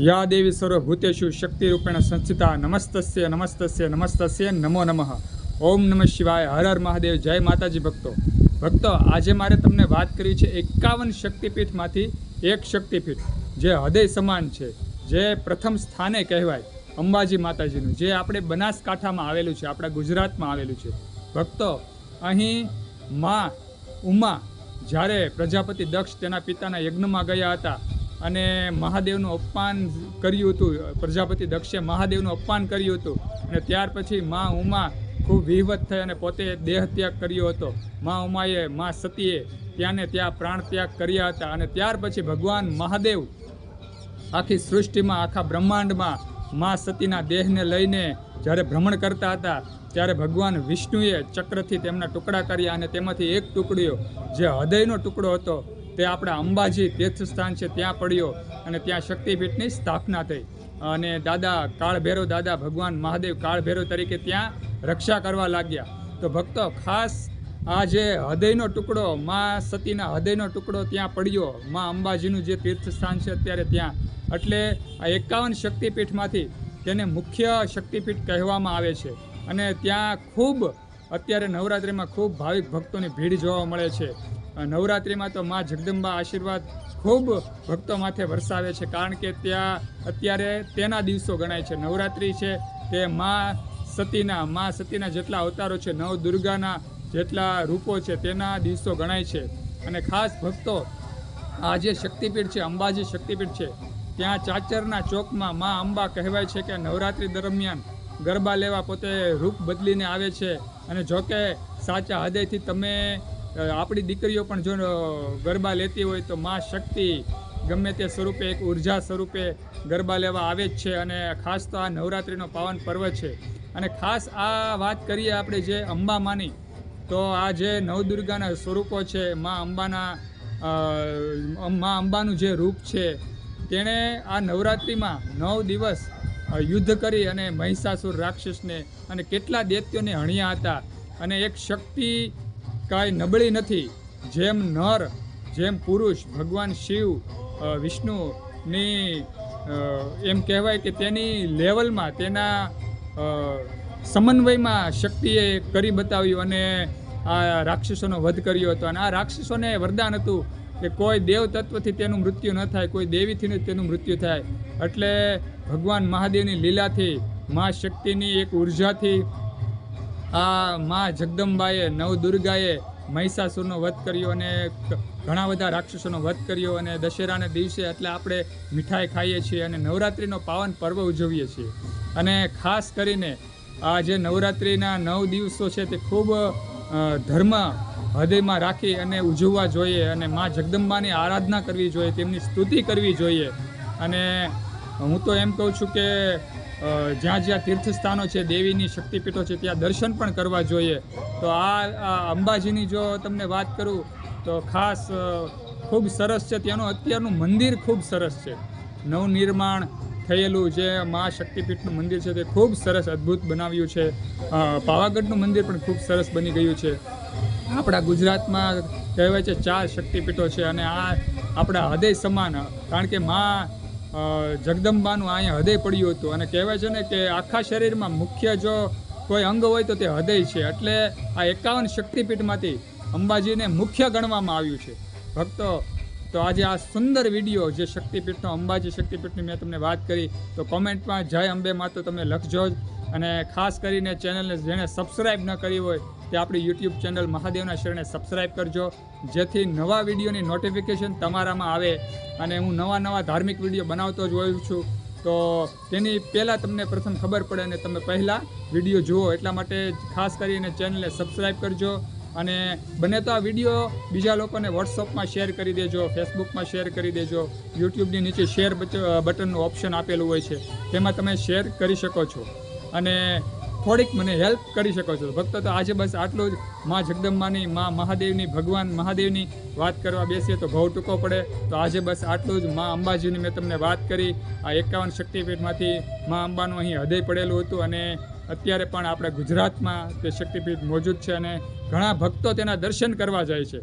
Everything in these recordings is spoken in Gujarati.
યા દેવી શક્તિ શક્તિરૂપેણ સંસ્થિતા નમસ્તસ્ય નમસ્તસ્ય નમસ્તસ્ય નમો નમઃ ઓમ નમઃ શિવાય હર હર મહાદેવ જય માતાજી ભક્તો ભક્તો આજે મારે તમને વાત કરી છે એકાવન શક્તિપીઠમાંથી એક શક્તિપીઠ, જે હૃદય સમાન છે, જે પ્રથમ સ્થાને કહેવાય, અંબાજી માતાજીનું, જે આપણે બનાસકાંઠામાં આવેલું છે, આપણા ગુજરાતમાં આવેલું છે. ભક્તો, અહીં માં ઉમા જ્યારે પ્રજાપતિ દક્ષ તેના પિતાના યજ્ઞમાં ગયા હતા અને મહાદેવનું અપમાન કર્યું હતું. પ્રજાપતિ દક્ષે મહાદેવનું અપમાન કર્યું હતું. અને ત્યાર પછી મા ઉમા ખૂબ વિહવત થઈ અને પોતે દેહ ત્યાગ કર્યો હતો. મા ઉમાએ મા સતીએ ત્યાંને ત્યાં પ્રાણ ત્યાગ કર્યા હતા. અને ત્યાર પછી ભગવાન મહાદેવ આખી સૃષ્ટિમાં, આખા બ્રહ્માંડમાં મા સતીના દેહને લઈને જ્યારે ભ્રમણ કરતા હતા, ત્યારે ભગવાન વિષ્ણુએ ચક્રથી તેમના ટુકડા કર્યા અને તેમાંથી એક ટુકડીઓ, જે હૃદયનો ટુકડો હતો તે આપણા અંબાજી તીર્થસ્થાન છે, ત્યાં પડ્યો અને ત્યાં શક્તિપીઠની સ્થાપના થઈ. અને દાદા કાળભેરો દાદા ભગવાન મહાદેવ કાળભેરો તરીકે ત્યાં રક્ષા કરવા લાગ્યા. તો ભક્તો ખાસ આ જે હૃદયનો ટુકડો, મા સતીના હૃદયનો ટુકડો ત્યાં પડ્યો, મા અંબાજીનું જે તીર્થસ્થાન છે અત્યારે ત્યાં. એટલે આ એકાવન શક્તિપીઠમાંથી તેને મુખ્ય શક્તિપીઠ કહેવામાં આવે છે. અને ત્યાં ખૂબ, અત્યારે નવરાત્રિમાં ખૂબ ભાવિક ભક્તોની ભીડ જોવા મળે છે. નવરાત્રિમાં તો મા જગદંબા આશીર્વાદ ખૂબ ભક્તો માથે વરસાવે છે, કારણ કે ત્યાં અત્યારે તેના દિવસો ગણાય છે. નવરાત્રિ છે, તે મા સતીના મા સતીના જેટલા અવતારો છે, નવ દુર્ગાના જેટલા રૂપો છે, તેના દિવસો ગણાય છે. અને ખાસ ભક્તો, આ જે શક્તિપીઠ છે, અંબાજી શક્તિપીઠ છે, ત્યાં ચાચરના ચોકમાં મા અંબા કહેવાય છે કે નવરાત્રિ દરમિયાન ગરબા લેવા પોતે રૂપ બદલીને આવે છે. અને જોકે સાચા હૃદયથી તમે આપણી દીકરીઓ પણ જો ગરબા લેતી હોય તો મા શક્તિ ગમે તે સ્વરૂપે, એક ઊર્જા સ્વરૂપે ગરબા લેવા આવે જ છે અને ખાસ તો આ નવરાત્રિનો પાવન પર્વ છે. અને ખાસ આ વાત કરીએ આપણે જે અંબા માની તો આ જે નવદુર્ગાના સ્વરૂપો છે, મા અંબાના મા અંબાનું જે રૂપ છે, તેણે આ નવરાત્રિમાં નવ દિવસ યુદ્ધ કરી અને મહિષાસુર રાક્ષસને અને કેટલા દૈત્યોને હણ્યા હતા. અને એક શક્તિ કાંઈ નબળી નથી. જેમ નર, જેમ પુરુષ, ભગવાન શિવ વિષ્ણુની એમ કહેવાય કે તેની લેવલમાં, તેના સમન્વયમાં શક્તિએ કરી બતાવ્યું અને આ રાક્ષસોનો વધ કર્યો હતો. અને આ રાક્ષસોને વરદાન હતું કે કોઈ દેવ તત્વથી તેનું મૃત્યુ ન થાય, કોઈ દેવીથી તેનું મૃત્યુ થાય. એટલે ભગવાન મહાદેવની લીલાથી મા શક્તિની એક ઉર્જાથી આ મા જગદંબાએ, નવદુર્ગાએ મહિષાસુરનો વધ કર્યો અને ઘણા બધા રાક્ષસોનો વધ કર્યો અને દશેરાના દિવસે એટલે આપણે મીઠાઈ ખાઈએ છીએ અને નવરાત્રિનો પાવન પર્વ ઉજવીએ છીએ. અને ખાસ કરીને આ જે નવરાત્રિના નવ દિવસો છે તે ખૂબ ધર્મ હૃદયમાં રાખી અને ઉજવવા જોઈએ અને મા જગદંબાની આરાધના કરવી જોઈએ, તેમની સ્તુતિ કરવી જોઈએ. અને હું તો એમ કહું છું કે જ્યાં જ્યાં તીર્થસ્થાનો છે, દેવીની શક્તિપીઠો છે, ત્યાં દર્શન પણ કરવા જોઈએ. તો આ અંબાજીની જો તમને વાત કરું, તો ખાસ ખૂબ સરસ છે. ત્યાંનું અત્યારનું મંદિર ખૂબ સરસ છે. નવનિર્માણ થયેલું જે મા શક્તિપીઠનું મંદિર છે, તે ખૂબ સરસ અદ્ભુત બનાવ્યું છે. પાવાગઢનું મંદિર પણ ખૂબ સરસ બની ગયું છે. આપણા ગુજરાતમાં કહેવાય છે, ચાર શક્તિપીઠો છે અને આ આપણા હૃદય સમાન. કારણ કે મા જગદંબાનું અહીંયા હૃદય પડ્યું હતું અને કહેવાય છે ને કે આખા શરીરમાં મુખ્ય જો કોઈ અંગ હોય તો તે હૃદય છે. એટલે આ એકાવન શક્તિપીઠમાંથી અંબાજીને મુખ્ય ગણવામાં આવ્યું છે. ભક્તો, તો આજે આ સુંદર વીડિયો જે શક્તિપીઠનો, અંબાજી શક્તિપીઠની મેં તમને વાત કરી, તો કોમેન્ટમાં જય અંબે માતો તમે લખજો જ. અને ખાસ કરીને ચેનલને જેણે સબસ્ક્રાઈબ ન કરી હોય તે આપણી યુટ્યુબ ચેનલ મહાદેવના શરણે સબસ્ક્રાઈબ કરજો. જેથી નવા વિડીયોની નોટિફિકેશન તમારામાં આવે અને હું નવા નવા ધાર્મિક વીડિયો બનાવતો જ હોઉં છું. તો તેની પહેલાં તમને પ્રથમ ખબર પડે અને તમે પહેલાં વીડિયો જુઓ. એટલા માટે ખાસ કરીને ચેનલને સબસ્ક્રાઈબ કરજો અને બને તો આ વીડિયો બીજા લોકોને વોટ્સઅપમાં શેર કરી દેજો ફેસબુકમાં શેર કરી દેજો. યુટ્યુબની નીચે શેર બટનનું ઓપ્શન આપેલું હોય છે. તેમાં તમે શેર કરી શકો છો. અને થોડીક મને હેલ્પ કરી શકો છો. ભક્તો, તો આજે બસ આટલું જ. મા જગદંબાની, મા મહાદેવની, ભગવાન મહાદેવની વાત કરવા બેસીએ તો ભાવ ટૂંકો પડે. તો આજે બસ આટલું જ. મા અંબાજીની મેં તમને વાત કરી. આ એકાવન શક્તિપીઠમાંથી મા અંબાનું અહીં હૃદય પડેલું હતું અને અત્યારે પણ આપણે ગુજરાતમાં તે શક્તિપીઠ મોજૂદ છે અને ઘણા ભક્તો તેના દર્શન કરવા જાય છે.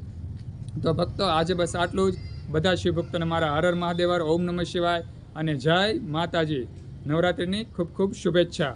તો ભક્તો, આજે બસ આટલું જ. બધા શિવ ભક્તોને મારા હરર મહાદેવર ઓમ નમઃ શિવાય અને જય માતાજી. નવરાત્રિની ખૂબ ખૂબ શુભેચ્છા.